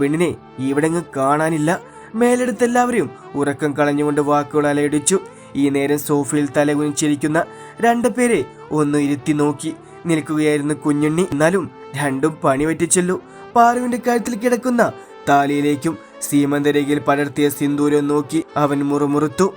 പെണ്ണിനെ ഇവിടെങ്ങ് കാണാനില്ല. മേലെടുത്ത് എല്ലാവരെയും ഉറക്കം കളഞ്ഞുകൊണ്ട് വാക്കുകൾ അലയടിച്ചു. ഈ നേരം സോഫയിൽ തലകുനിച്ചിരിക്കുന്ന രണ്ടു പേരെ ഒന്ന് ഇരുത്തി നോക്കി. നിൽക്കുകയായിരുന്നു കുഞ്ഞുണ്ണി. എന്നാലും രണ്ടും പണി പറ്റിച്ചല്ലോ. പാറുവിന്റെ കഴുത്തിൽ കിടക്കുന്ന താലിയിലേക്കും സീമന്തരേഖയിൽ പടർത്തിയ സിന്ദൂരം നോക്കി അവൻ മുറുമുറുത്തു.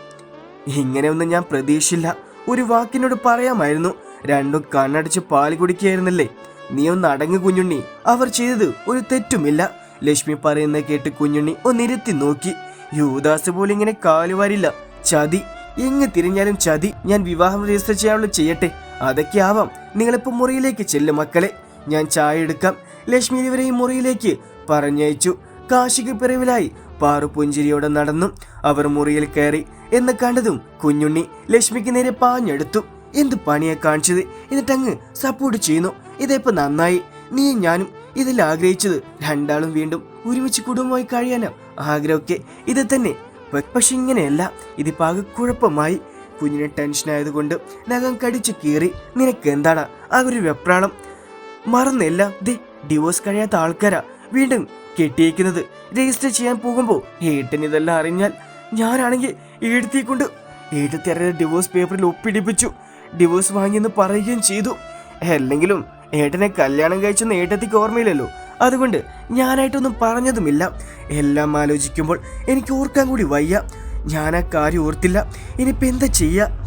ഇങ്ങനെയൊന്നും ഞാൻ പ്രതീക്ഷില്ല ഒരു വാക്കിനോട് പറയാമായിരുന്നു. രണ്ടും കണ്ണടച്ച് പാൽ കുടിക്കുകയായിരുന്നല്ലേ? നീ ഒന്ന് അടങ്ങ് കുഞ്ഞുണ്ണി. അവർ ചെയ്തത് ഒരു തെറ്റുമില്ല. ലക്ഷ്മി പറയുന്ന കേട്ട് കുഞ്ഞുണ്ണി ഒന്നിരുത്തി നോക്കി. യുവദാസ് പോലും ഇങ്ങനെ കാലുവാരില്ല ചതി. എങ്ങ് തിരിഞ്ഞാലും ചതി. ഞാൻ വിവാഹം രജിസ്റ്റർ ചെയ്യാനുള്ള ചെയ്യട്ടെ. അതൊക്കെ ആവാം. നിങ്ങളിപ്പോ മുറിയിലേക്ക് ചെല്ലും മക്കളെ. ഞാൻ ചായ എടുക്കാം. ലക്ഷ്മി ഇവരെയും മുറിയിലേക്ക് പറഞ്ഞയച്ചു. കാശിക്ക് പിറവിലായി. പാറു പുഞ്ചിരിയോടെ നടന്നു. അവർ മുറിയിൽ കയറി. എന്ന് കണ്ടതും കുഞ്ഞുണ്ണി ലക്ഷ്മിക്ക് നേരെ പാഞ്ഞെടുത്തു. എന്ത് പണിയാ കാണിച്ചത്? എന്നിട്ടങ്ങ് സപ്പോർട്ട് ചെയ്യുന്നു. ഇതെപ്പോ നന്നായി. നീ ഞാനും ഇതിൽ ആഗ്രഹിച്ചത് രണ്ടാളും വീണ്ടും ഒരുമിച്ച് കുടുംബമായി കഴിയാനാ ആഗ്രഹമൊക്കെ. ഇത് തന്നെ. പക്ഷെ ഇങ്ങനെയല്ല. ഇതിപ്പോൾ ആകെ കുഴപ്പമായി. കുഞ്ഞിന് ടെൻഷൻ ആയതുകൊണ്ട് നഖം കടിച്ച് കീറി. നിനക്ക് എന്താടാ? ആ ഒരു വെപ്രാളം. മറന്നില്ല. ദേ ഡിവോഴ്സ് കഴിയാത്ത ആൾക്കാരാ വീണ്ടും കെട്ടിയേക്കുന്നത്. രജിസ്റ്റർ ചെയ്യാൻ പോകുമ്പോൾ ഏട്ടൻ ഇതെല്ലാം അറിഞ്ഞാൽ ഞാനാണെങ്കിൽ ഏടത്തെ കൊണ്ട് അറിയാതെ ഡിവോഴ്സ് പേപ്പറിൽ ഒപ്പിടിപ്പിച്ചു. ഡിവോഴ്സ് വാങ്ങിയെന്ന് പറയുകയും ചെയ്തു. അല്ലെങ്കിലും ഏട്ടനെ കല്യാണം കഴിച്ചെന്ന് ഏട്ടത്തിക്ക് ഓർമ്മയില്ലല്ലോ. അതുകൊണ്ട് ഞാനായിട്ടൊന്നും പറഞ്ഞതുമില്ല. എല്ലാം ആലോചിക്കുമ്പോൾ എനിക്ക് ഓർക്കാൻ കൂടി വയ്യ. ഞാൻ ആ കാര്യം ഓർത്തില്ല. ഇനിയിപ്പോൾ എന്താ ചെയ്യുക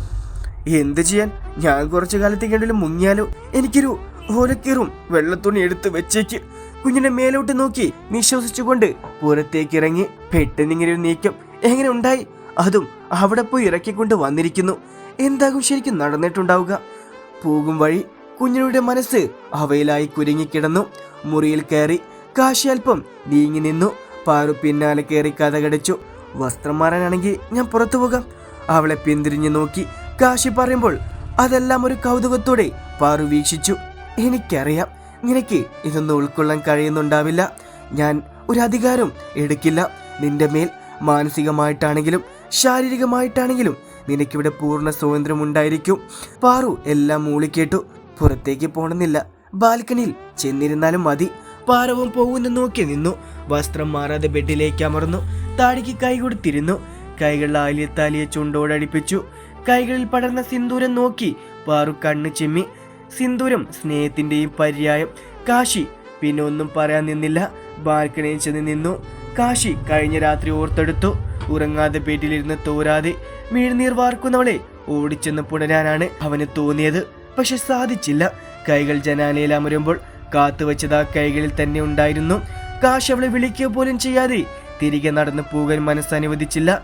എന്ത് ചെയ്യാൻ? ഞാൻ കുറച്ചു കാലത്തേക്കെങ്കിലും മുങ്ങിയാലോ? എനിക്കൊരു ഓലക്കീറും വെള്ളത്തുണി എടുത്ത് വെച്ചേക്ക്. കുഞ്ഞിനെ മേലോട്ട് നോക്കി നിശ്വസിച്ചുകൊണ്ട് പുറത്തേക്ക് ഇറങ്ങി പെട്ടെന്ന് ഇങ്ങനെ ഒരു നീക്കം എങ്ങനെ ഉണ്ടായി? അതും അവിടെ പോയി ഇറക്കിക്കൊണ്ട് വന്നിരിക്കുന്നു. എന്താകും ശരിക്കും നടന്നിട്ടുണ്ടാവുക? പോകും വഴി കുഞ്ഞിനുടെ മനസ്സ് അവയിലായി കുരുങ്ങിക്കിടന്നു. മുറിയിൽ കയറി കാശി അല്പം നീങ്ങി നിന്നു. പാറു പിന്നാലെ കയറി കഥകടിച്ചു വസ്ത്രം മാറാനാണെങ്കിൽ ഞാൻ പുറത്തു പോകാം. അവളെ പിന്തിരിഞ്ഞു നോക്കി കാശി പറയുമ്പോൾ അതെല്ലാം ഒരു കൗതുകത്തോടെ പാറു വീക്ഷിച്ചു. എനിക്കറിയാം നിനക്ക് ഇതൊന്നും ഉൾക്കൊള്ളാൻ കഴിയുന്നുണ്ടാവില്ല. ഞാൻ ഒരു അധികാരം എടുക്കില്ല. നിന്റെ മേൽ മാനസികമായിട്ടാണെങ്കിലും ശാരീരികമായിട്ടാണെങ്കിലും നിനക്കിവിടെ പൂർണ സ്വാതന്ത്ര്യം ഉണ്ടായിരിക്കും പാറു എല്ലാം മൂളിക്കേട്ടു. പുറത്തേക്ക് പോണമെന്നില്ല ബാൽക്കണിയിൽ ചെന്നിരുന്നാലും മതി. പാറവും പോകുന്നു നോക്കി നിന്നു. വസ്ത്രം മാറാതെ ബെഡിലേക്ക് അമർന്നു. താടിക്ക് കൈ കൊടുത്തിരുന്നു. കൈകൾ ആലിയത്താലിയ ചുണ്ടോടടിപ്പിച്ചു കൈകളിൽ പടർന്ന സിന്ദൂരം നോക്കി പാറു കണ്ണു ചിമ്മി. സിന്ദൂരം സ്നേഹത്തിന്റെയും പര്യായം. കാശി പിന്നെ ഒന്നും പറയാൻ നിന്നില്ല. ബാൽക്കണിയിൽ ചെന്ന് നിന്നു. കാശി കഴിഞ്ഞ രാത്രി ഓർത്തെടുത്തു. ഉറങ്ങാതെ ബെഡിലിരുന്ന് തോരാതെ. മിഴുനീർ വാർക്കുന്നവളെ ഓടിച്ചെന്ന് പുണരാനാണ് അവന് തോന്നിയത്. പക്ഷെ സാധിച്ചില്ല. കൈകൾ ജനാലയിൽ അമരുമ്പോൾ കാത്തുവച്ചത് ആ കൈകളിൽ തന്നെ ഉണ്ടായിരുന്നു. കാശ് അവളെ വിളിക്കുക പോലും ചെയ്യാതെ തിരികെ നടന്നു പോകാൻ മനസ്സനുവദിച്ചില്ല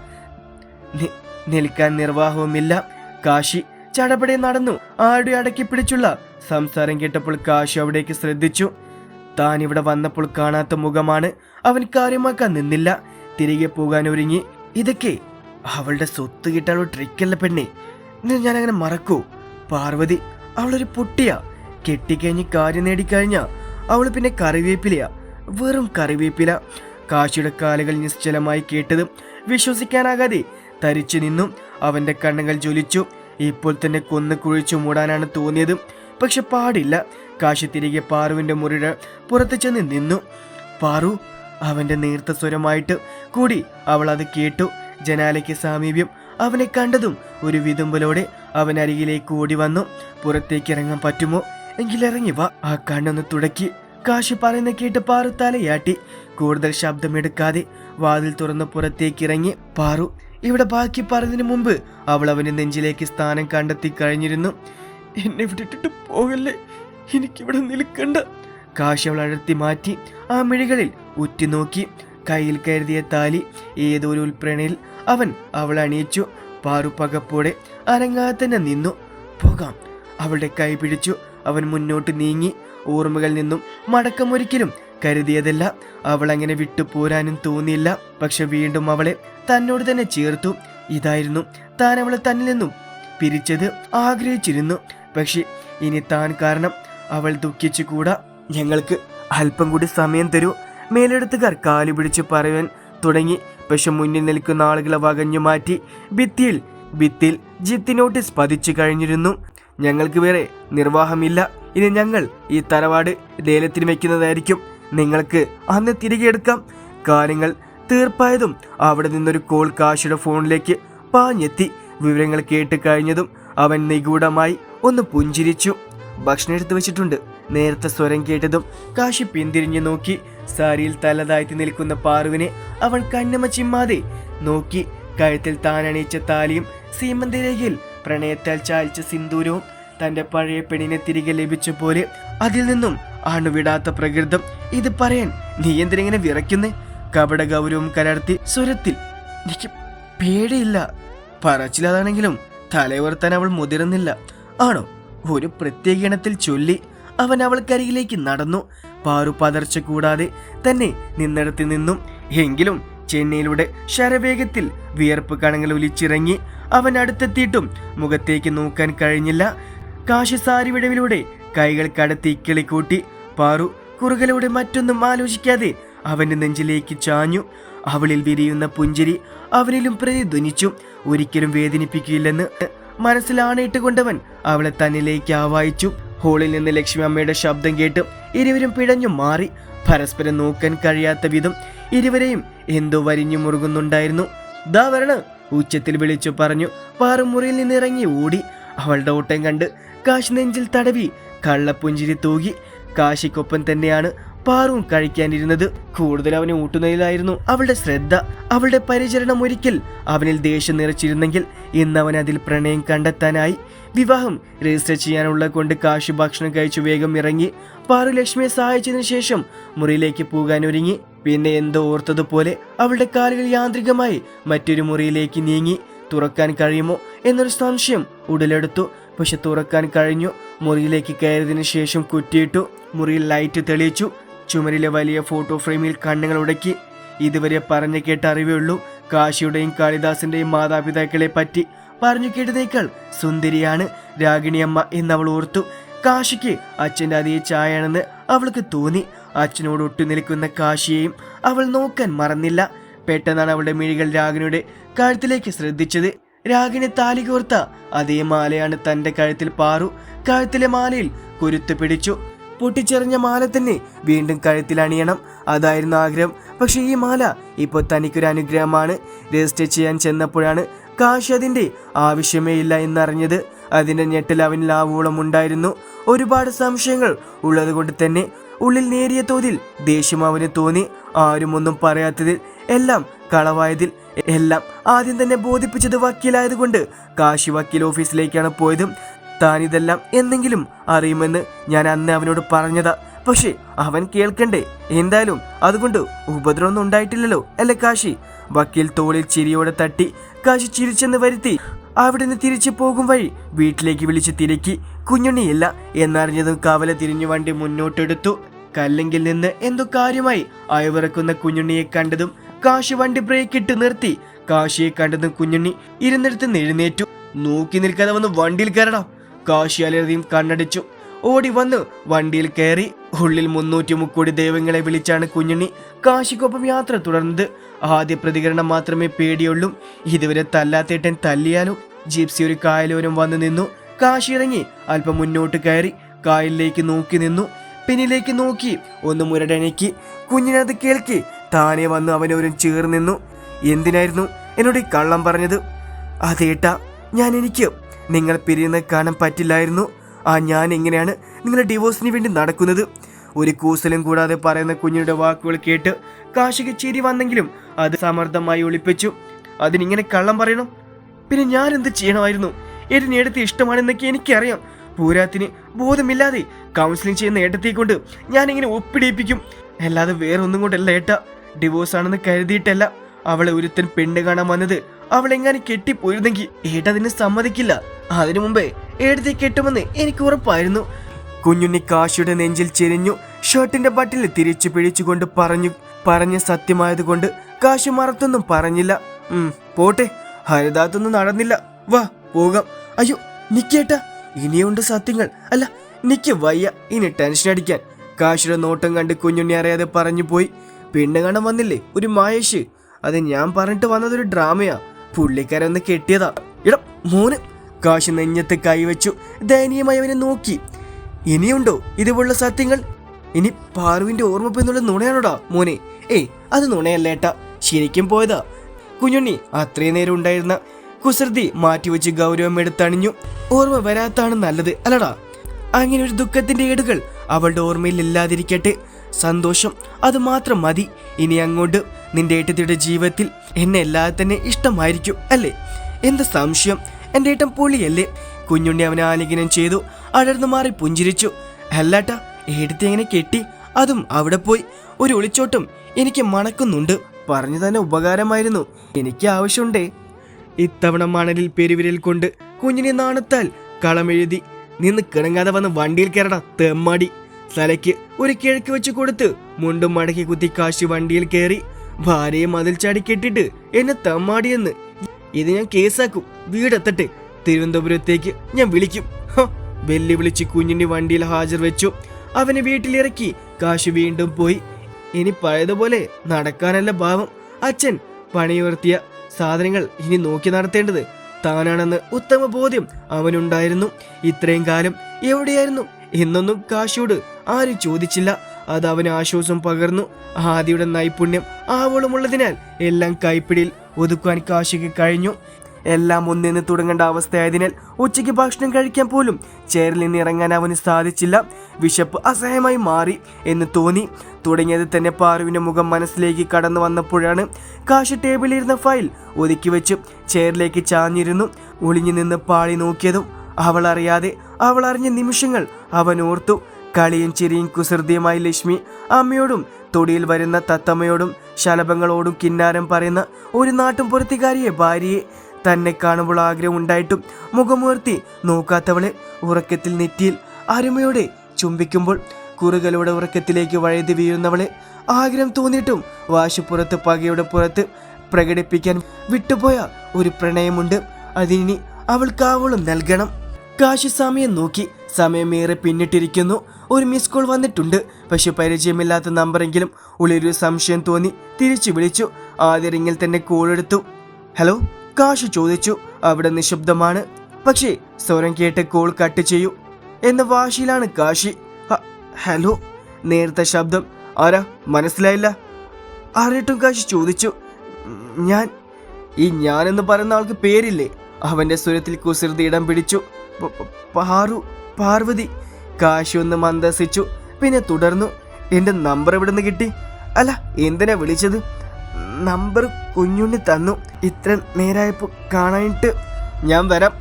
നിൽക്കാൻ നിർവാഹവുമില്ല. കാശി ചടപടെ നടന്നു. ആരുടെ അടക്കി പിടിച്ചുള്ള സംസാരം കേട്ടപ്പോൾ കാശി അവിടേക്ക് ശ്രദ്ധിച്ചു. താൻ ഇവിടെ വന്നപ്പോൾ കാണാത്ത മുഖമാണ്. അവൻ കാര്യമാക്കാൻ നിന്നില്ല. തിരികെ പോകാൻ ഒരുങ്ങി. ഇതൊക്കെ അവളുടെ സ്വത്ത് കിട്ടാനുള്ള ട്രിക്കല്ല പെണ്ണെ. ഞാൻ അങ്ങനെ മറക്കൂ. പാർവതി അവളൊരു പൊട്ടിയാ. കെട്ടിക്കഴിഞ്ഞ് കാര്യം നേടിക്കഴിഞ്ഞ അവൾ പിന്നെ കറിവേപ്പിലയാ. വെറും കറിവേപ്പില. കാശിയുടെ കാലുകൾ നിശ്ചലമായി കേട്ടതും വിശ്വസിക്കാനാകാതെ തരിച്ചു നിന്നും. അവന്റെ കണ്ണുകൾ ജ്വലിച്ചു. ഇപ്പോൾ തന്നെ കൊന്നു കുഴിച്ചു മൂടാനാണ് തോന്നിയത്. പക്ഷെ പാടില്ല. കാശി തിരികെ പാറുവിന്റെ മുറിയുടെ പുറത്ത് ചെന്ന് നിന്നു. പാറു അവന്റെ നേർത്ത സ്വരമായിട്ട് കൂടി അവൾ അത് കേട്ടു. ജനാലയ്ക്ക് സാമീപ്യം അവനെ കണ്ടതും ഒരു വിതുമ്പലോടെ അവൻ അരികിലേക്ക് ഓടി വന്നു. പുറത്തേക്ക് ഇറങ്ങാൻ പറ്റുമോ? എങ്കിൽ ഇറങ്ങി വാ. ആ കണ്ണൊന്ന് തുടക്കി. കാശി പറയുന്ന കേട്ട് പാറു തലയാട്ടി. കൂടുതൽ ശബ്ദമെടുക്കാതെ വാതിൽ തുറന്ന് പുറത്തേക്ക് ഇറങ്ങി പാറു ഇവിടെ ബാക്കി പറഞ്ഞതിന് മുമ്പ് അവൾ അവന് നെഞ്ചിലേക്ക് സ്ഥാനം കണ്ടെത്തി കഴിഞ്ഞിരുന്നു. എന്നെ വിട്ടിട്ട് പോകല്ലേ? എനിക്കിവിടെ നിൽക്കണ്ട. കാശി അവൾ അഴത്തി മാറ്റി. ആ മിഴികളിൽ ഉറ്റുനോക്കി. കയ്യിൽ കരുതിയ താലി ഏതോ ഒരു ഉൽപ്രണയിൽ അവൻ അവൾ അണിയിച്ചു. പാറു പകപ്പോടെ അരങ്ങാതെ തന്നെ നിന്നു. പോകാം. അവളുടെ കൈ പിടിച്ചു. അവൻ മുന്നോട്ട് നീങ്ങി. ഓർമ്മകളിൽ നിന്നും മടക്കമൊരിക്കലും കരുതിയതല്ല. അവൾ അങ്ങനെ വിട്ടുപോരാനും തോന്നിയില്ല. പക്ഷെ വീണ്ടും അവളെ തന്നോട് തന്നെ ചേർത്തു. ഇതായിരുന്നു താൻ അവളെ തന്നിൽ നിന്നും പിരിച്ചത് ആഗ്രഹിച്ചിരുന്നു. പക്ഷെ ഇനി താൻ കാരണം അവൾ ദുഃഖിച്ചുകൂടാ? ഞങ്ങൾക്ക് അല്പം കൂടി സമയം തരൂ. മേലെടുത്തുകാർ കാലു പിടിച്ച് പറയാൻ തുടങ്ങി. പക്ഷെ മുന്നിൽ നിൽക്കുന്ന ആളുകളെ വകഞ്ഞു മാറ്റി ഭിത്തിയിൽ ഭിത്തിയിൽ ജിത്തി നോട്ടീസ് പതിച്ചു കഴിഞ്ഞിരുന്നു. ഞങ്ങൾക്ക് വേറെ നിർവാഹമില്ല. ഇനി ഞങ്ങൾ ഈ തറവാട് ലേലത്തിന് വെക്കുന്നതായിരിക്കും. നിങ്ങൾക്ക് അന്ന് തിരികെ എടുക്കാം. കാര്യങ്ങൾ തീർപ്പായതും അവിടെ നിന്നൊരു കോൾ കാശിയുടെ ഫോണിലേക്ക് പാഞ്ഞെത്തി വിവരങ്ങൾ കേട്ട് കഴിഞ്ഞതും അവൻ നിഗൂഢമായി ഒന്ന് പുഞ്ചിരിച്ചു. ഭക്ഷണം എടുത്തു വെച്ചിട്ടുണ്ട്. നേരത്തെ സ്വരം കേട്ടതും കാശി പിന്തിരിഞ്ഞു നോക്കി സാരിയിൽ തല താഴ്ത്തി നിൽക്കുന്ന പാറുവിനെ അവൻ കണ്ണമ ചിമ്മാതെ നോക്കി കഴുത്തിൽ താൻ അണിയിച്ച താലിയും സീമന്തിരേഖയിൽ പ്രണയത്താൽ ചാലിച്ച സിന്ദൂരവും തന്റെ പഴയ പെണ്ണിനെ തിരികെ ലഭിച്ച പോലെ അതിൽ നിന്നും അണുവിടാത്ത പ്രകൃതം. ഇത് പറയാൻ നീ എന്തിനെ വിറയ്ക്കുന്നേ? കപട ഗൗരവം കലർത്തി സ്വരത്തിൽ എനിക്ക് പേടിയില്ല. പറച്ചിലതാണെങ്കിലും തലയുയർത്താൻ അവൾ മുതിരുന്നില്ല ആണോ? ഒരു പ്രത്യേക ഇനത്തിൽ ചൊല്ലി അവൻ അവൾക്കരികിലേക്ക് നടന്നു. പാറു പതർച്ച കൂടാതെ തന്നെ നിന്നിടത്ത് നിന്നും എങ്കിലും ചെന്നൈയിലൂടെ ശരവേഗത്തിൽ വിയർപ്പ് കണങ്ങൾ ഒലിച്ചിറങ്ങി അവൻ അടുത്തെത്തിയിട്ടും മുഖത്തേക്ക് നോക്കാൻ കഴിഞ്ഞില്ല. കാശിസാരി വിടവിലൂടെ കൈകൾ കടത്തി കിളിക്കൂട്ടി പാറു കുറുകലൂടെ മറ്റൊന്നും ആലോചിക്കാതെ അവന്റെ നെഞ്ചിലേക്ക് ചാഞ്ഞു. അവളിൽ വിരിയുന്ന പുഞ്ചിരി അവനിലും പ്രതിധ്വനിച്ചു. ഒരിക്കലും വേദനിപ്പിക്കില്ലെന്ന് മനസ്സിലാണിട്ട് കൊണ്ടവൻ അവളെ തന്നിലേക്ക് ആവാഹിച്ചു. ഹോളിൽ നിന്ന് ലക്ഷ്മി അമ്മയുടെ ശബ്ദം കേട്ട് ഇരുവരും പിഴഞ്ഞു മാറി. പരസ്പരം നോക്കാൻ കഴിയാത്ത വിധം ഇരുവരെയും എന്തോ വരിഞ്ഞു മുറുകുന്നുണ്ടായിരുന്നു. ദാ ഉച്ചത്തിൽ വിളിച്ചു പറഞ്ഞു. പാറമുറിയിൽ നിന്ന് ഇറങ്ങി ഓടി. അവളുടെ ഓട്ടം കണ്ട് കാശ് നെഞ്ചിൽ തടവി കള്ളപ്പുഞ്ചിരി തൂകി. കാശിക്കൊപ്പം തന്നെയാണ് പാറും കഴിക്കാനിരുന്നത്. കൂടുതൽ അവനെ ഊട്ടുന്നതിലായിരുന്നു അവളുടെ ശ്രദ്ധ. അവളുടെ പരിചരണം ഒരിക്കൽ അവനിൽ ദേഷ്യം നിറച്ചിരുന്നെങ്കിൽ ഇന്ന് അവൻ അതിൽ പ്രണയം കണ്ടെത്താനായി. വിവാഹം രജിസ്റ്റർ ചെയ്യാനുള്ള കൊണ്ട് കാശ് ഭക്ഷണം കഴിച്ചു വേഗം ഇറങ്ങി പാറു ലക്ഷ്മിയെ സഹായിച്ചതിനു ശേഷം മുറിയിലേക്ക് പോകാൻ ഒരുങ്ങി പിന്നെ എന്തോ ഓർത്തതുപോലെ അവളുടെ കാലുകൾ യാന്ത്രികമായി മറ്റൊരു മുറിയിലേക്ക് നീങ്ങി. തുറക്കാൻ കഴിയുമോ എന്നൊരു സംശയം ഉടലെടുത്തു. പക്ഷെ തുറക്കാൻ കഴിഞ്ഞു. മുറിയിലേക്ക് കയറിയതിനു ശേഷം കുറ്റിയിട്ടു. മുറിയിൽ ലൈറ്റ് തെളിയിച്ചു. ചുമരിലെ വലിയ ഫോട്ടോ ഫ്രെയിമിൽ കണ്ണുകൾ ഉടക്കി. ഇതുവരെ പറഞ്ഞു കേട്ട അറിവേ ഉള്ളൂ. കാശിയുടെയും കാളിദാസിന്റെയും മാതാപിതാക്കളെ പറ്റി. പറഞ്ഞു കേട്ടതേക്കാൾ സുന്ദരിയാണ് രാഗിണിയമ്മ എന്നവൾ ഓർത്തു. കാശിക്ക് അച്ഛന്റെ അതേ ചായയാണെന്ന് അവൾക്ക് തോന്നി. അച്ഛനോട് ഒട്ടു നിൽക്കുന്ന കാശിയെയും അവൾ നോക്കാൻ മറന്നില്ല. പെട്ടെന്നാണ് അവളുടെ മിഴികൾ രാഗിണിയുടെ കഴുത്തിലേക്ക് ശ്രദ്ധിച്ചത്. രാഗിണി താലി കോർത്ത അതേ മാലയാണ് തന്റെ കഴുത്തിൽ പാറു. കഴുത്തിലെ മാലയിൽ കുരുത്തു പിടിച്ചു. പൊട്ടിച്ചെറിഞ്ഞ മാല തന്നെ വീണ്ടും കഴുത്തിൽ അണിയണം. അതായിരുന്നു ആഗ്രഹം. പക്ഷെ ഈ മാല ഇപ്പോൾ തനിക്കൊരു അനുഗ്രഹമാണ്. രജിസ്റ്റർ ചെയ്യാൻ ചെന്നപ്പോഴാണ് കാശ് അതിന്റെ ആവശ്യമേ ഇല്ല എന്നറിഞ്ഞത്. അതിന്റെ ഞെട്ടൽ അവനിൽ ആവോളം ഉണ്ടായിരുന്നു. ഒരുപാട് സംശയങ്ങൾ ഉള്ളതുകൊണ്ട് തന്നെ ഉള്ളിൽ നേരിയ തോതിൽ ദേഷ്യം അവന് തോന്നി. ആരും ഒന്നും പറയാത്തതിൽ എല്ലാം കളവായതിൽ എല്ലാം ആദ്യം തന്നെ ബോധിപ്പിച്ചത് വക്കീലായതുകൊണ്ട് കാശി വക്കീൽ ഓഫീസിലേക്കാണ് പോയതും. താനിതെല്ലാം എന്തെങ്കിലും അറിയുമെന്ന് ഞാൻ അന്ന് അവനോട് പറഞ്ഞതാ. പക്ഷേ അവൻ കേൾക്കണ്ടേ. എന്തായാലും അതുകൊണ്ട് ഉപദ്രവമൊന്നും ഉണ്ടായിട്ടില്ലല്ലോ അല്ലേ കാശി? വക്കീൽ തോളിൽ ചിരിയോടെ തട്ടി കാശി ചിരിച്ചെന്ന് വരുത്തി അവിടെ നിന്ന് തിരിച്ചു പോകും വഴി വീട്ടിലേക്ക് വിളിച്ച് തിരക്കി കുഞ്ഞുണ്ണിയില്ല എന്നറിഞ്ഞതും കവല തിരിഞ്ഞു വണ്ടി മുന്നോട്ടെടുത്തു. കല്ലെങ്കിൽ നിന്ന് എന്തോ കാര്യമായി അയവിറക്കുന്ന കുഞ്ഞുണ്ണിയെ കണ്ടതും കാശി വണ്ടി ബ്രേക്ക് ഇട്ട് നിർത്തി. കാശിയെ കണ്ടതും കുഞ്ഞുണ്ണി ഇരുന്നിടത്ത് എഴുന്നേറ്റു. നോക്കി നിൽക്കാതെ വന്ന് വണ്ടിയിൽ കയറണം? കാശി അലറിയും കണ്ണടിച്ചു. ഓടി വന്ന് വണ്ടിയിൽ കയറി ഉള്ളിൽ മുന്നൂറ്റി മുക്കോടി ദൈവങ്ങളെ വിളിച്ചാണ് കുഞ്ഞുണ്ണി കാശിക്കൊപ്പം യാത്ര തുടർന്നത്. ആദ്യ പ്രതികരണം മാത്രമേ പേടിയുള്ളൂ. ഇതുവരെ തല്ലാത്തേട്ടൻ തല്ലിയാലോ ജീപ്സി ഒരു കായലോരം വന്നു നിന്നു. കാശി ഇറങ്ങി അല്പം മുന്നോട്ട് കയറി കായലിലേക്ക് നോക്കി നിന്നു. പിന്നിലേക്ക് നോക്കി ഒന്ന് മുരടണക്കി കുഞ്ഞിനത് കേൾക്കി. താനെ വന്ന് അവനോരും ചേർന്നു നിന്നു. എന്തിനായിരുന്നു എന്നോട് ഈ കള്ളം പറഞ്ഞത്? അതേട്ടാ ഞാൻ എനിക്ക് നിങ്ങൾ പിരിയുന്നത് കാണാൻ പറ്റില്ലായിരുന്നു. ആ ഞാൻ എങ്ങനെയാണ് നിങ്ങളുടെ ഡിവോഴ്സിന് വേണ്ടി നടക്കുന്നത്? ഒരു കൂസലും കൂടാതെ പറയുന്ന കുഞ്ഞിയുടെ വാക്കുകൾ കേട്ട് കാശിക ചിരി വന്നെങ്കിലും അത് സമർത്ഥമായി ഒളിപ്പിച്ചു. അതിനിങ്ങനെ കള്ളം പറയണം. പിന്നെ ഞാൻ എന്ത് ചെയ്യണമായിരുന്നു? എന്നെ എടുത്ത് ഇഷ്ടമാണെന്നൊക്കെ എനിക്കറിയാം. പൂരാത്തിന് ബോധമില്ലാതെ കൗൺസിലിംഗ് ചെയ്യുന്ന ഏട്ടത്തെ കൊണ്ട് ഞാൻ ഇങ്ങനെ ഒപ്പിടിയിപ്പിക്കും. അല്ലാതെ വേറെ ഒന്നും കൊണ്ടല്ല ഏട്ട. ഡിവോഴ്സ് ആണെന്ന് കരുതിയിട്ടല്ല. അവളെ ഒരുത്തൻ പെണ്ണ് കാണാൻ വന്നത് അവളെങ്ങനെ കെട്ടിപ്പോയിരുന്നെങ്കിൽ ഏട്ടതിന് സമ്മതിക്കില്ല. അതിനു മുമ്പേ ഏടത്തെ കെട്ടുമെന്ന് എനിക്ക് ഉറപ്പായിരുന്നു. കുഞ്ഞുണ്ണി കാശിയുടെ നെഞ്ചിൽ ചെരിഞ്ഞു ഷർട്ടിന്റെ ബട്ടിൽ തിരിച്ചു പിടിച്ചുകൊണ്ട് പറഞ്ഞു പറഞ്ഞ സത്യമായതുകൊണ്ട് കാശി മറത്തൊന്നും പറഞ്ഞില്ല. ഉം പോട്ടെ ഹരിതാത്തൊന്നും നടന്നില്ല. വാ പോകാം. അയ്യോ നിക്കേട്ട ഇനിയുണ്ട് സത്യങ്ങൾ. അല്ല നിക്ക് വയ്യ ഇനി ടെൻഷൻ അടിക്കാൻ. കാശിയുടെ നോട്ടം കണ്ട് കുഞ്ഞുണ്ണി അറിയാതെ പറഞ്ഞു പോയി പെണ്ണ് വന്നില്ലേ ഒരു മായേഷ്? അത് ഞാൻ പറഞ്ഞിട്ട് വന്നതൊരു ഡ്രാമയാ. പുള്ളിക്കാരൊന്ന് കെട്ടിയതാ. ഇടം മോന്. കാശ് നെഞ്ഞത്ത് കൈവച്ചു. ദയനീയമായി അവനെ നോക്കി. ഇനിയുണ്ടോ ഇതുപോലുള്ള സത്യങ്ങൾ? ഇനി പാറുവിന്റെ ഓർമ്മപ്പെന്നുള്ള നുണയാണോടാ മോനെ? ഏയ് അത് നുണയല്ലേട്ടാ ശരിക്കും പോയതാ. കുഞ്ഞുണ്ണി അത്രയും നേരം ഉണ്ടായിരുന്ന കുസൃതി മാറ്റിവെച്ച് ഗൗരവം എടുത്തണിഞ്ഞു. ഓർമ്മ വരാത്താണ് നല്ലത് അല്ലടാ. അങ്ങനെ ഒരു ദുഃഖത്തിന്റെ ഏടുകൾ അവളുടെ ഓർമ്മയിൽ ഇല്ലാതിരിക്കട്ടെ. സന്തോഷം അത് മാത്രം മതി. ഇനി അങ്ങോട്ട് നിന്റെ ഏട്ടത്തിയുടെ ജീവിതത്തിൽ എന്നെ എല്ലാ തന്നെ ഇഷ്ടമായിരിക്കും അല്ലേ? എന്ത് സംശയം? എന്റെ ഏട്ടൻ പൊളിയല്ലേ? കുഞ്ഞുണ്ണി അവനെ ആലിംഗനം ചെയ്തു അടർന്നു മാറി പുഞ്ചിരിച്ചു. അല്ലാട്ട ഏടത്തി എങ്ങനെ കെട്ടി? അതും അവിടെ പോയി. ഒരു ഒളിച്ചോട്ടം എനിക്ക് മണക്കുന്നുണ്ട്. പറഞ്ഞു തന്നെ ഉപകാരമായിരുന്നു. എനിക്ക് ആവശ്യമുണ്ടേ. ഇത്തവണ മണലിൽ പെരുവിരൽ കൊണ്ട് കുഞ്ഞിനെ നാണത്താൽ കളമെഴുതി നിന്ന് കിണങ്ങാതെ വന്ന് വണ്ടിയിൽ കയറട തെമ്മാടി. തലയ്ക്ക് ഒരു കിഴക്ക് വെച്ച് കൊടുത്ത് മുണ്ടും മടക്കി കുത്തി കാശി വണ്ടിയിൽ കയറി ഭാര്യയെ മതിൽ ചാടി കെട്ടിട്ട് എന്നെ തമ്മാടിയെന്ന്. ഇത് ഞാൻ കേസാക്കും. വീടെത്തട്ടെ. തിരുവനന്തപുരത്തേക്ക് ഞാൻ വിളിക്കും. വെല്ലുവിളിച്ച് കുഞ്ഞിന്റെ വണ്ടിയിൽ ഹാജർ വെച്ചു. അവനെ വീട്ടിലിറക്കി. കാശ് വീണ്ടും പോയി. ഇനി പഴയതുപോലെ നടക്കാനല്ല ഭാവം അച്ഛൻ പണിയുയർത്തിയ സാധനങ്ങൾ ഇനി നോക്കി നടത്തേണ്ടത് താനാണെന്ന് ഉത്തമ ബോധ്യം അവനുണ്ടായിരുന്നു. ഇത്രയും കാലം എവിടെയായിരുന്നു? എന്നൊന്നും കാശിയോട് ആരും ചോദിച്ചില്ല. അത് അവന് ആശ്വാസം പകർന്നു. ആദിയുടെ നൈപുണ്യം ആവോളമുള്ളതിനാൽ എല്ലാം കൈപ്പിടിയിൽ ഒതുക്കുവാൻ കാശിക്ക് കഴിഞ്ഞു. എല്ലാം ഒന്നിന്ന് തുടങ്ങേണ്ട അവസ്ഥയായതിനാൽ ഉച്ചയ്ക്ക് ഭക്ഷണം കഴിക്കാൻ പോലും ചെയറിൽ നിന്ന് ഇറങ്ങാൻ അവന് സാധിച്ചില്ല. വിശപ്പ് അസഹ്യമായി മാറി എന്ന് തോന്നി. തുടങ്ങിയത് തന്നെ പാറുവിന്റെ മുഖം മനസ്സിലേക്ക് കടന്നു വന്നപ്പോഴാണ്. കാശ് ടേബിളിലിരുന്ന ഫയൽ ഒതുക്കി വെച്ച് ചെയറിലേക്ക് ചാഞ്ഞിരുന്നു. ഒളിഞ്ഞു നിന്ന് പാളി നോക്കിയതും അവൾ അറിയാതെ അവൾ അറിഞ്ഞ നിമിഷങ്ങൾ അവൻ ഓർത്തു. കളിയും ചിരിയും കുസൃതിയുമായി ലക്ഷ്മി അമ്മയോടും തൊടിയിൽ വരുന്ന തത്തമ്മയോടും ശലഭങ്ങളോടും കിന്നാരം പറയുന്ന ഒരു നാട്ടും പുറത്തുകാരിയെ ഭാര്യയെ തന്നെ കാണുമ്പോൾ ആഗ്രഹം ഉണ്ടായിട്ടും മുഖമുയർത്തി നോക്കാത്തവളെ ഉറക്കത്തിൽ നെറ്റിയിൽ അരുമയോടെ ചുംബിക്കുമ്പോൾ കുറുകളുടെ ഉറക്കത്തിലേക്ക് വഴുതി വീഴുന്നവളെ ആഗ്രഹം തോന്നിയിട്ടും വാശിപ്പുറത്ത് പകയുടെ പുറത്ത് പ്രകടിപ്പിക്കാൻ വിട്ടുപോയ ഒരു പ്രണയമുണ്ട്. അതിനി അവൾക്കാവളും നൽകണം. കാശിസ്വാമിയെ നോക്കി സമയമേറെ പിന്നിട്ടിരിക്കുന്നു. ഒരു മിസ് കോൾ വന്നിട്ടുണ്ട്. പക്ഷെ പരിചയമില്ലാത്ത നമ്പറെങ്കിലും ഉള്ളിലൊരു സംശയം തോന്നി. തിരിച്ചു വിളിച്ചു. ആദ്യ റിങ്ങിൽ തന്നെ കോൾ എടുത്തു. ഹലോ കാശി ചോദിച്ചു. അവിടെ നിശബ്ദമാണ്. പക്ഷേ സ്വരം കേട്ട് കോൾ കട്ട് ചെയ്യൂ. എന്ന വാശിയിലാണ് കാശി. ഹലോ നേരത്തെ ശബ്ദം. ആരാ? മനസ്സിലായില്ല. അറിയിട്ടും കാശി ചോദിച്ചു. ഞാൻ? ഈ ഞാനെന്ന് പറയുന്ന ആൾക്ക് പേരില്ലേ? അവന്റെ സ്വരത്തിൽ കുസൃതി ഇടം പിടിച്ചു. "പ- പ- പാറു. പാർവതി. കാശി ഒന്ന് മന്ദസിച്ചു. പിന്നെ തുടർന്നു. എന്റെ നമ്പർ എവിടെ നിന്ന് കിട്ടി? അല്ല എന്തിനാ വിളിച്ചത്? നമ്പർ കുഞ്ഞുണ്ണി തന്നു. ഇത്ര നേരായപ്പോൾ കാണാനിട്ട് ഞാൻ വരാം.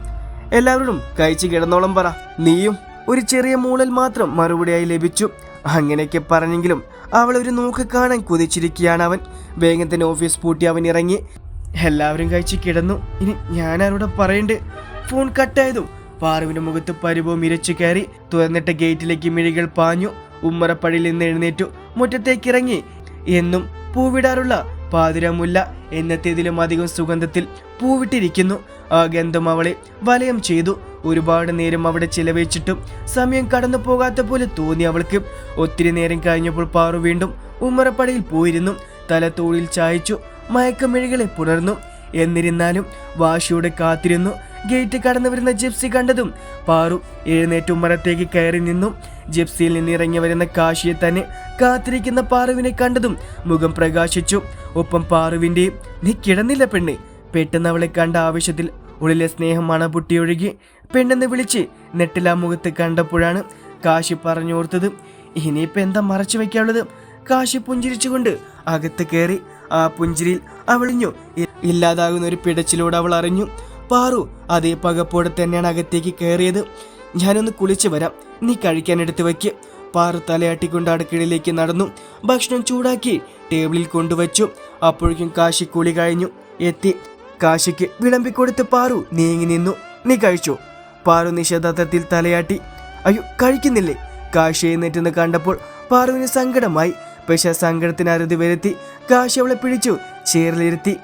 എല്ലാവരോടും കഴിച്ച് കിടന്നോളം പറ. നീയും ഒരു ചെറിയ മൂളൽ മാത്രം മറുപടിയായി ലഭിച്ചു. അങ്ങനെയൊക്കെ പറഞ്ഞെങ്കിലും അവൾ ഒരു നോക്ക് കാണാൻ കുതിച്ചിരിക്കുകയാണ് അവൻ. വേഗം ഓഫീസ് പൂട്ടി അവൻ ഇറങ്ങി. എല്ലാവരും കഴിച്ച് കിടന്നു. ഇനി പറയണ്ടേ പറയണ്ട്? ഫോൺ കട്ടായതും പാറുവിന്റെ മുഖത്ത് പരിഭവം ഇരച്ചു കയറി തുറന്നിട്ട ഗേറ്റിലേക്ക് മിഴികൾ പാഞ്ഞു ഉമ്മറപ്പടിയിൽ നിന്ന് എഴുന്നേറ്റു. മുറ്റത്തേക്ക് ഇറങ്ങി എന്നും പൂവിടാറുള്ള പാതിരമുല്ല എന്നത്തേതിലും അധികം സുഗന്ധത്തിൽ പൂവിട്ടിരിക്കുന്നു. ആ ഗന്ധം അവളെ വലയം ചെയ്തു. ഒരുപാട് നേരം അവിടെ ചിലവഴിച്ചിട്ടും സമയം കടന്നു പോകാത്ത പോലെ തോന്നി അവൾക്ക്. ഒത്തിരി നേരം കഴിഞ്ഞപ്പോൾ പാറു വീണ്ടും ഉമ്മറപ്പടിയിൽ പോയിരുന്നു. തല തോളിൽ ചായച്ചു. മയക്കമിഴികളെ പുണർന്നു. എന്നിരുന്നാലും വാശിയോടെ കാത്തിരുന്നു. ഗേറ്റ് കടന്നു വരുന്ന ജിപ്സി കണ്ടതും പാറു എഴുന്നേറ്റ് ഉമ്മറത്തേക്ക് കയറി നിന്നു ജിപ്സിയിൽ നിന്ന് ഇറങ്ങി വരുന്ന കാശിയെ തന്നെ കാത്തിരിക്കുന്ന പാറുവിനെ കണ്ടതും മുഖം പ്രകാശിച്ചു. ഒപ്പം പാറുവിന്റെയും നീ കിടന്നില്ല പെണ്ണ്. പെട്ടെന്ന് അവളെ കണ്ട ആവശ്യത്തിൽ ഉള്ളിലെ സ്നേഹം മണപൊട്ടിയൊഴുകി പെണ്ണെന്ന് വിളിച്ച് നെട്ടിലാ മുഖത്ത് കണ്ടപ്പോഴാണ് കാശി പറഞ്ഞോർത്തത് ഇനിയിപ്പോൾ എന്താ മറച്ചു വെക്കാനുള്ളത്? കാശി പുഞ്ചിരിച്ചുകൊണ്ട് അകത്ത് കയറി ആ പുഞ്ചിരിയിൽ അവളിഞ്ഞു. ഇല്ലാതാകുന്ന ഒരു പിടച്ചിലൂടെ അവൾ അറിഞ്ഞു. പാറു അതേ പകപ്പോടെ തന്നെയാണ് അകത്തേക്ക് കയറിയത്. ഞാനൊന്ന് കുളിച്ചു വരാം. നീ കഴിക്കാൻ എടുത്തു വയ്ക്ക്. പാറു തലയാട്ടിക്കൊണ്ട് അടുക്കളയിലേക്ക് നടന്നു. ഭക്ഷണം ചൂടാക്കി ടേബിളിൽ കൊണ്ടുവച്ചു. അപ്പോഴേക്കും കാശി കുളി കഴിഞ്ഞു. എത്തി. കാശിക്ക് വിളമ്പിക്കൊടുത്ത് പാറു നീങ്ങി നിന്നു. നീ കഴിച്ചോ? പാറു നിഷേധാർത്ഥത്തിൽ തലയാട്ടി. അയ്യോ കഴിക്കുന്നില്ലേ? കാശി എഴുന്നേറ്റെന്ന് കണ്ടപ്പോൾ പാറുവിന് സങ്കടമായി. പക്ഷെ സങ്കടത്തിന് അറുതി വരുത്തി കാശി അവളെ പിടിച്ചു ചേറിലിരുത്തി.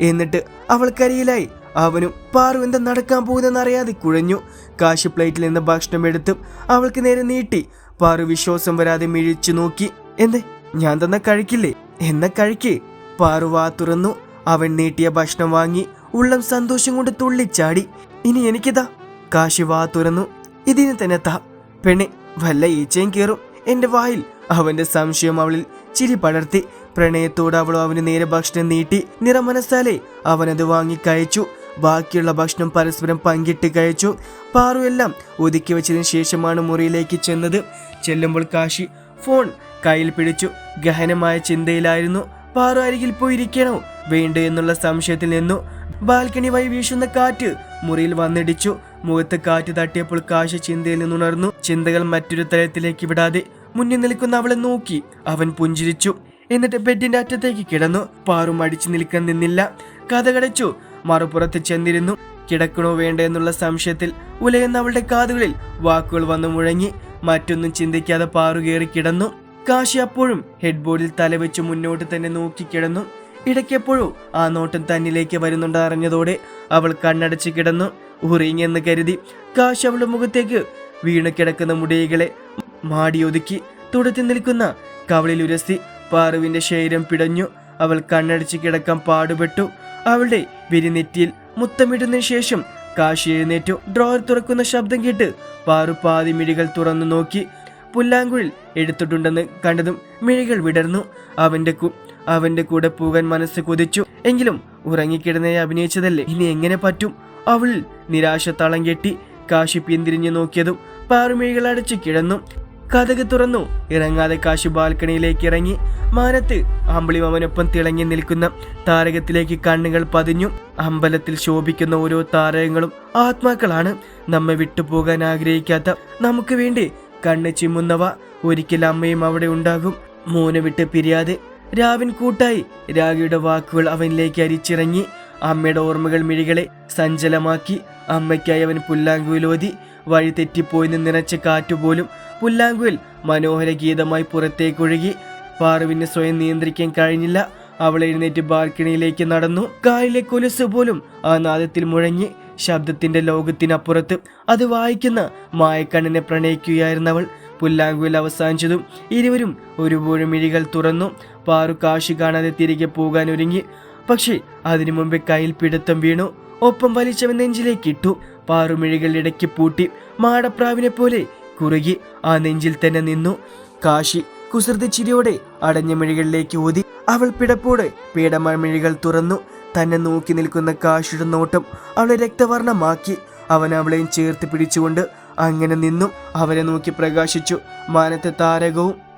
എന്നിട്ട് അവൾക്കരിയിലായി അവനും പാറു എന്താ നടക്കാൻ പോകുന്നെന്ന് അറിയാതെ കുഴഞ്ഞു. കാശ് പ്ലേറ്റിൽ നിന്ന് ഭക്ഷണം എടുത്ത് അവൾക്ക് നേരെ നീട്ടി. പാറു വിശ്വാസം വരാതെ മിഴിച്ചു നോക്കി. എന്തേ ഞാൻ തന്ന കഴിക്കില്ലേ? എന്ന കഴിക്കേ. പാറു വാ തുറന്നു. അവൻ നീട്ടിയ ഭക്ഷണം വാങ്ങി. ഉള്ളം സന്തോഷം കൊണ്ട് തുള്ളിച്ചാടി. ഇനി എനിക്കിതാ. കാശ് വാ തുറന്നു. ഇതിന് തന്നെ താ. പെണ്ണെ വല്ല ഈച്ചയും കയറും എന്റെ വായിൽ. അവന്റെ സംശയം അവളിൽ ചിരി പടർത്തി. പ്രണയത്തോട് അവളോ അവന് നേരെ ഭക്ഷണം നീട്ടി. നിറമനസ്സാലെ. അവനത് വാങ്ങി കഴിച്ചു. ബാക്കിയുള്ള ഭക്ഷണം പരസ്പരം പങ്കിട്ട് കഴിച്ചു. പാറു എല്ലാം ഒതുക്കി വെച്ചതിന് ശേഷമാണ് മുറിയിലേക്ക് ചെന്നത്. ചെല്ലുമ്പോൾ കാശി ഫോൺ കയ്യിൽ പിടിച്ചു. ഗഹനമായ ചിന്തയിലായിരുന്നു. പാറു അരികിൽ പോയിരിക്കണോ? വേണ്ട എന്നുള്ള സംശയത്തിൽ നിന്നു. ബാൽക്കണി വഴി വീശുന്ന കാറ്റ് മുറിയിൽ വന്നിടിച്ചു. മുഖത്ത് കാറ്റ് തട്ടിയപ്പോൾ കാശി ചിന്തയിൽ നിന്നുണർന്നു. ചിന്തകൾ മറ്റൊരു തലത്തിലേക്ക് വിടാതെ മുന്നിൽ നിൽക്കുന്ന അവളെ നോക്കി അവൻ പുഞ്ചിരിച്ചു. എന്നിട്ട് ബെഡിന്റെ അറ്റത്തേക്ക് കിടന്നു. പാറു മടിച്ചു നിൽക്കാൻ നിന്നില്ല. കഥകടച്ചു മറുപുറത്ത് ചെന്നിരുന്നു. കിടക്കണോ വേണ്ട എന്നുള്ള സംശയത്തിൽ ഉലയുന്ന അവളുടെ കാതുകളിൽ വാക്കുകൾ വന്നു മുഴങ്ങി. മറ്റൊന്നും ചിന്തിക്കാതെ പാറുകേറി കിടന്നു. കാശി അപ്പോഴും ഹെഡ് ബോർഡിൽ തലവെച്ച് മുന്നോട്ട് തന്നെ നോക്കി കിടന്നു. ഇടയ്ക്കെപ്പോഴും ആ നോട്ടം തന്നിലേക്ക് വരുന്നുണ്ട് അറിഞ്ഞതോടെ അവൾ കണ്ണടച്ച് കിടന്നു. ഉറിങ്ങെന്ന് കരുതി കാശി അവളുടെ മുഖത്തേക്ക് വീണ് കിടക്കുന്ന മുടികളെ മാടിയൊതുക്കി തുടത്തി നിൽക്കുന്ന കവളിൽ ഉരസി പാറുവിന്റെ ശരീരം പിടഞ്ഞു. അവൾ കണ്ണടച്ച് കിടക്കാൻ പാടുപെട്ടു. അവളുടെ വിരിനെറ്റിയിൽ മുത്തമിടുന്നതിന് ശേഷം കാശി എഴുന്നേറ്റു ഡ്രോയർ തുറക്കുന്ന ശബ്ദം കേട്ട് പാറു പാതി മിഴികൾ തുറന്നു നോക്കി. പുല്ലാങ്കുഴിൽ എടുത്തിട്ടുണ്ടെന്ന് കണ്ടതും മിഴികൾ വിടർന്നു. അവന്റെ അവന്റെ കൂടെ പോകാൻ മനസ്സ് കൊതിച്ചു. എങ്കിലും ഉറങ്ങിക്കിടന്നെ അഭിനയിച്ചതല്ലേ? ഇനി എങ്ങനെ പറ്റും? അവളിൽ നിരാശ തളം കെട്ടി കാശി പിന്തിരിഞ്ഞു നോക്കിയതും പാറുമിഴികൾ അടച്ചു കിടന്നു. കഥക് തുറന്നു. ഇറങ്ങാതെ കാശു ബാൽക്കണിയിലേക്ക് ഇറങ്ങി. മാനത്ത് അമ്പിളിമാമനൊപ്പം തിളങ്ങി നിൽക്കുന്ന താരകത്തിലേക്ക് കണ്ണുകൾ പതിഞ്ഞു. അമ്പലത്തിൽ ശോഭിക്കുന്ന ഓരോ താരകങ്ങളും ആത്മാക്കളാണ്. നമ്മെ വിട്ടുപോകാൻ ആഗ്രഹിക്കാത്ത നമുക്ക് വേണ്ടി കണ്ണ് ചിമ്മുന്നവ ഒരിക്കൽ അമ്മയും അവിടെ ഉണ്ടാകും. മോനെ വിട്ട് പിരിയാതെ രാവിൻ കൂട്ടായി രാഗിയുടെ വാക്കുകൾ അവനിലേക്ക് അരിച്ചിറങ്ങി. അമ്മയുടെ ഓർമ്മകൾ മിഴികളെ സഞ്ചലമാക്കി. അമ്മയ്ക്കായി അവൻ പുല്ലാങ്കുവിലോതി വഴി തെറ്റിപ്പോയി നിറച്ച കാറ്റുപോലും പുല്ലാങ്കുവിൽ മനോഹര ഗീതമായി പുറത്തേക്കൊഴുകി. പാറുവിന് സ്വയം നിയന്ത്രിക്കാൻ കഴിഞ്ഞില്ല. അവൾ എഴുന്നേറ്റ് ബാൽക്കണിയിലേക്ക് നടന്നു. കാലിലെ കൊലുസ് പോലും ആ നാദത്തിൽ മുഴങ്ങി. ശബ്ദത്തിന്റെ ലോകത്തിനപ്പുറത്ത് അത് വായിക്കുന്ന മായക്കണ്ണിനെ പ്രണയിക്കുകയായിരുന്നവൾ പുല്ലാങ്കുവിൽ അവസാനിച്ചതും ഇരുവരും ഒരുപോലെ മിഴികൾ തുറന്നു. പാറു കാശി കാണാതെ തിരികെ പോകാൻ ഒരുങ്ങി പക്ഷേ അതിനു മുമ്പേ കയ്യിൽ പിടുത്തം വീണു. ഒപ്പം വലിച്ചവൻ നെഞ്ചിലേക്ക് ഇട്ടു. പാറുമിഴികൾ ഇടയ്ക്ക് പൂട്ടി മാടപ്രാവിനെ പോലെ കുറുകി ആ നെഞ്ചിൽ തന്നെ നിന്നു. കാശി കുസൃതി ചിരിയോടെ അടഞ്ഞ മിഴികളിലേക്ക് ഊതി. അവൾ പിടപ്പോടെ പീഡമഴമിഴികൾ തുറന്നു. തന്നെ നോക്കി നിൽക്കുന്ന കാശിയുടെ നോട്ടം അവളെ രക്തവർണമാക്കി അവൻ അവളെയും ചേർത്ത് പിടിച്ചുകൊണ്ട് അങ്ങനെ നിന്നും. അവരെ നോക്കി പ്രകാശിച്ചു. മാനത്തെ താരകവും